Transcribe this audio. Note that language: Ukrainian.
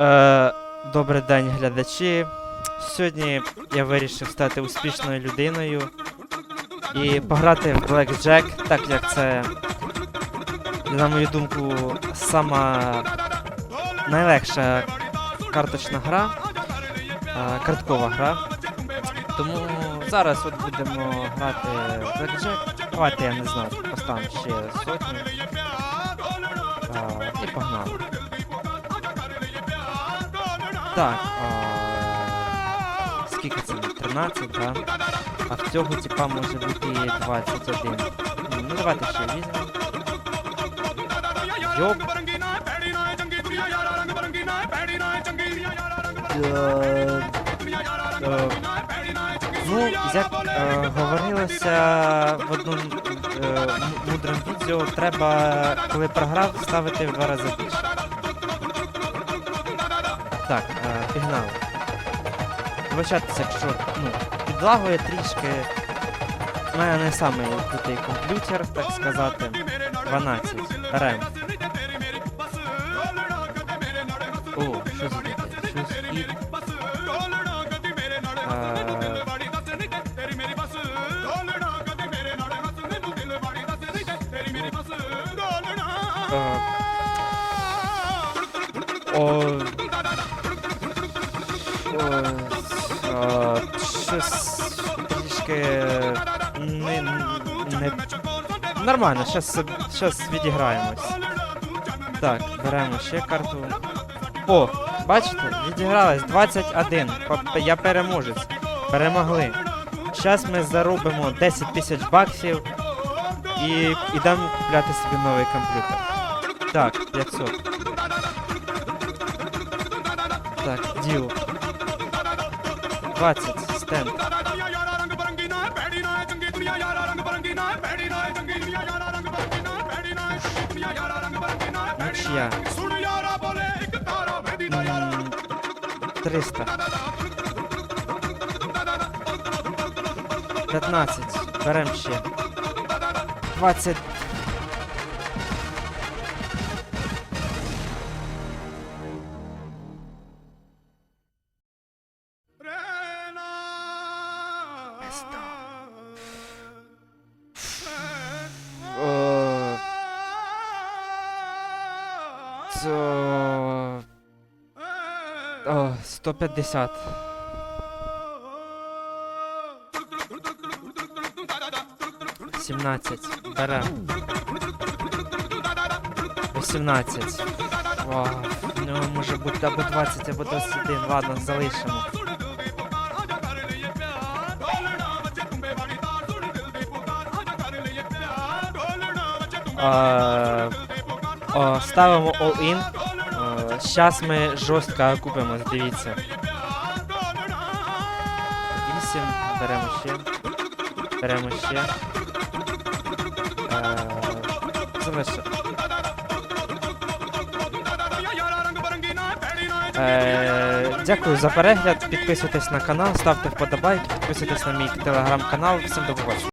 Е, добрий день, глядачі. Сьогодні я вирішив стати успішною людиною і пограти в Blackjack, так як це, на мою думку, сама найлегша карточна гра, е, карткова гра. Тому зараз от будемо грати в Blackjack. Давайте я не знаю, поставимо ще сотню. Е, і погнали. Так, а... скільки це? 13, да? А в цього типа може бути 21. Ну давайте ще візьмемо. Е, е, Ну, як е, говорилося в одному е, мудрому відео, треба, коли програв, ставити в два рази більше. Так, е, пігнали. Вибачатися, якщо ну, підлагує трішки. У мене не самий крутий комп'ютер, так сказати. 12. Берем. О, що за? Щось о, е, щось трішки не, не... Нормально, щас, щас відіграємось. Так, беремо ще карту. О, бачите, відігралось 21. Я переможець. Перемогли. Зараз ми заробимо 10 тисяч баксів і йдемо купляти собі новий комп'ютер. Так, 500. Так, діл. 20, стенд. Нічия. 300. 15. Берем ще. 20. О, 150. Сімнадцять. 18. Вау. Ну, може бути або 20, або 21. Ладно, залишимо. Е, ставимо all-in. Зараз ми жорстко купимось, дивіться. 8, беремо ще. Беремо ще. Е. Е, дякую за перегляд. Підписуйтесь на канал, ставте вподобайки, підписуйтесь на мій телеграм-канал. Всім до побачення.